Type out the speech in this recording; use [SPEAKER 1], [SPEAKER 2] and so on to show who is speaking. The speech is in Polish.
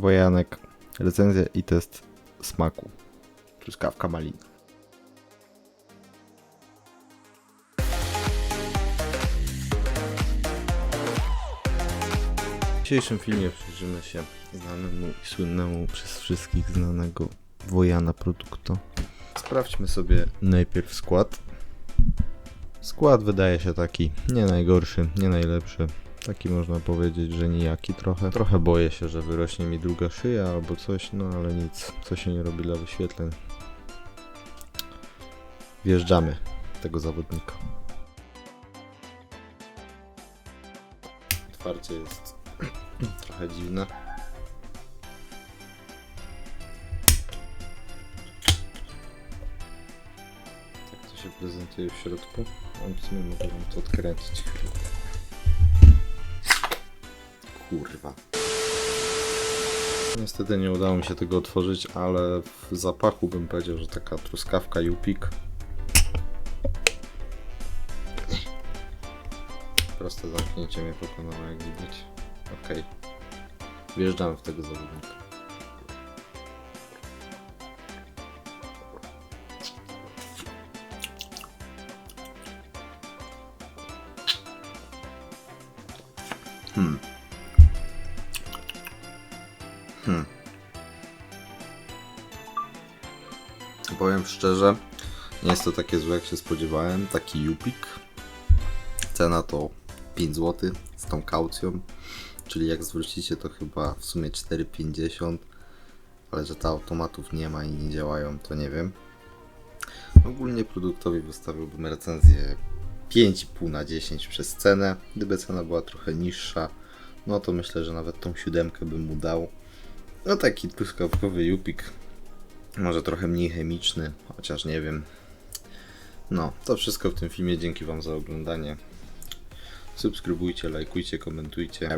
[SPEAKER 1] Wojanek, recenzja i test smaku. Truskawka malina. W dzisiejszym filmie przyjrzymy się znanemu i słynnemu przez wszystkich znanego Wojana produktu. Sprawdźmy sobie najpierw skład. Skład wydaje się taki nie najgorszy, nie najlepszy. Taki można powiedzieć, że nijaki trochę. Trochę boję się, że wyrośnie mi druga szyja albo coś, no ale nic. Co się nie robi dla wyświetleń. Wjeżdżamy tego zawodnika. Otwarcie jest trochę dziwne. Tak to się prezentuje w środku. A w sumie mogę wam to odkręcić chwilę. Kurwa. Niestety nie udało mi się tego otworzyć, ale w zapachu bym powiedział, że taka truskawka Jupik. Proste zamknięcie mnie pokonało, jak widać. Okej. Wjeżdżamy w tego zawodnika. Hmm. Hmm. Powiem szczerze, nie jest to takie złe jak się spodziewałem. Taki Jupik. Cena to 5 zł z tą kaucją. Czyli jak zwrócicie to chyba w sumie 4,50. Ale że ta automatów nie ma i nie działają, to nie wiem. Ogólnie produktowi wystawiłbym recenzję 5,5 na 10 przez cenę. Gdyby cena była trochę niższa, no to myślę, że nawet tą siódemkę bym mu dał. No taki truskawkowy jupik. Może trochę mniej chemiczny, chociaż nie wiem. No, to wszystko w tym filmie. Dzięki Wam za oglądanie. Subskrybujcie, lajkujcie, komentujcie.